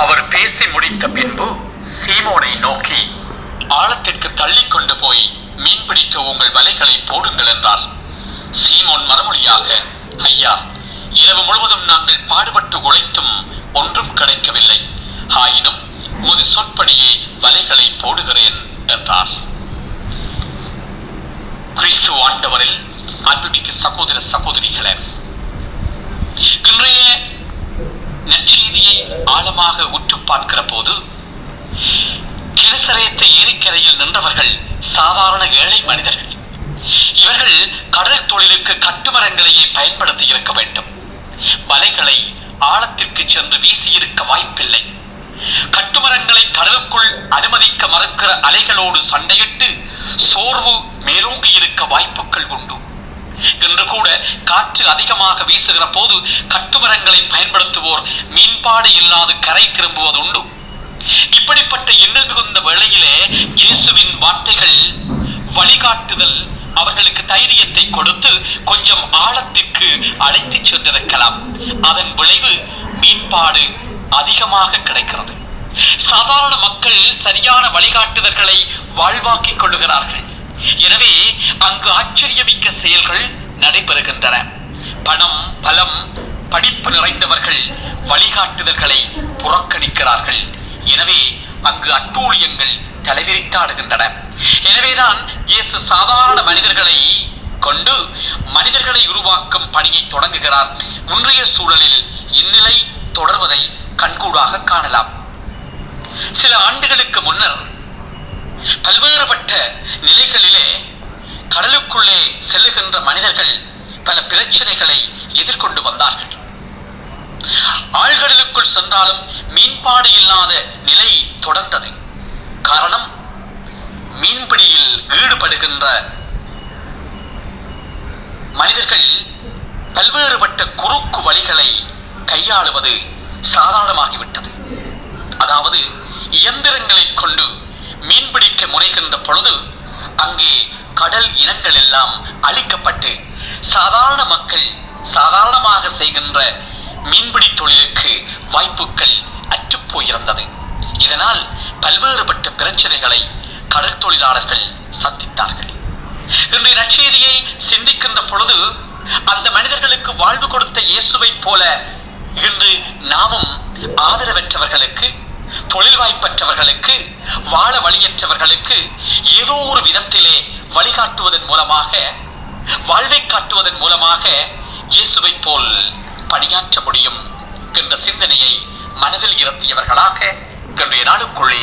அவர் பேசி முடித்த பின்பு சீமோனை நோக்கி ஆழத்திற்கு தள்ளி கொண்டு போய் மீன்பிடிக்க உங்கள் வலைகளை போடுங்கள் என்றார். சீமோன் மறுமொழியாக ஐயா இரவு முழுவதும் நாங்கள் பாடுபட்டு உழைத்தும் ஒன்றும் கிடைக்கவில்லை. ஆயினும் உமது சொற்படியே வலைகளை போடுகிறேன் என்றார். கிறிஸ்து ஆண்டவரில் அன்புமிக்க சகோதர சகோதரிகளே இன்றைய நற்செய்தியை ஆழமாக உற்று பார்க்கிற போது கிரசரேத்த ஏரிக்கரையில் நின்றவர்கள் சாதாரண ஏழை மனிதர்கள். இவர்கள் கடல் தொழிலுக்கு கட்டுமரங்களையே பயன்படுத்தி இருக்க வேண்டும். வலைகளை ஆழத்திற்கு சென்று வீசியிருக்க வாய்ப்பில்லை. கட்டுமரங்களை கடலுக்குள் அனுமதிக்க மறுக்கிற அலைகளோடு சண்டையிட்டு சோர்வு மேலோங்கி இருக்க வாய்ப்புகள் உண்டு இன்று கூட காற்று அதிகமாக வீசுகிற போது கட்டுமரங்களை பயன்படுத்துவோர் மீன்பாடு இல்லாது கரை திரும்புவது உண்டு இப்படிப்பட்ட இன்னல் மிகுந்த வேளையிலே இயேசுவின் வார்த்தைகள் வழிகாட்டுதல் அவர்களுக்கு தைரியத்தை கொடுத்து கொஞ்சம் ஆழத்திற்கு அழைத்து சென்றிருக்கலாம். அதன் விளைவு மீன்பாடு அதிகமாக கிடைக்கிறது. சாதாரண மக்கள் சரியான வழிகாட்டுதல்களை வாழ்வாக்கிக் கொள்ளுகிறார்கள். எனவே அங்கு ஆச்சரியமிக்க செயல்கள் நடைபெறுகின்றன. பணம் பலம் படிப்பு நிறைந்தவர்கள் வழிகாட்டுதல்களை புறக்கணிக்கிறார்கள். எனவே அங்கு அட்டூழியங்கள் தலைவிரித்தாடுகின்றன. எனவேதான் இயேசு சாதாரண மனிதர்களை கொண்டு மனிதர்களை உருவாக்கும் பணியை தொடங்குகிறார். இன்றைய சூழலில் இந்நிலை தொடர்வதை கண்கூடாக காணலாம். சில ஆண்டுகளுக்கு முன்னர் பல்வேறுபட்ட நிலைகளிலே கடலுக்குள்ளே செல்லுகின்ற மனிதர்கள் பல பிரச்சனைகளை எதிர்கொண்டு வந்தார்கள். ஆழ்கடலுக்குள் சென்றாலும் மீன்பாடு இல்லாத நிலை தொடர்ந்தது. காரணம் மீன்பிடியில் ஈடுபடுகின்ற மனிதர்கள் பல்வேறுபட்ட குறுக்கு வழிகளை கையாளுவது சாதாரணமாகிவிட்டது. அதாவது இயந்திரங்களை கொண்டு மீன்பிடிக்க முனைகின்ற பொழுது அங்கே கடல் இனங்கள் எல்லாம் அழிக்கப்பட்டு சாதாரண மக்கள் சாதாரணமாக செய்கின்ற மீன்பிடி தொழிலுக்கு வாய்ப்புகள் அற்றுப்போயிருந்தது. இதனால் பல்வேறுபட்ட பிரச்சனைகளை கடல் தொழிலாளர்கள் சந்தித்தார்கள். இன்றைய நற்செய்தியை சிந்திக்கின்ற பொழுது அந்த மனிதர்களுக்கு வாழ்வு கொடுத்த இயேசுவைப் போல இன்று நாமும் ஆதரவற்றவர்களுக்கு தொழில் வாய்ப்பற்றவர்களுக்கு வாழ வழியற்றவர்களுக்கு ஏதோ ஒரு விதத்திலே வழிகாட்டுவதன் மூலமாக வாழ்வை காட்டுவதன் மூலமாக இயேசுவைப் போல் பணியாற்ற முடியும் என்ற சிந்தனையை மனதில் இருத்தியவர்களாக இன்றைய நாளுக்குள்ளே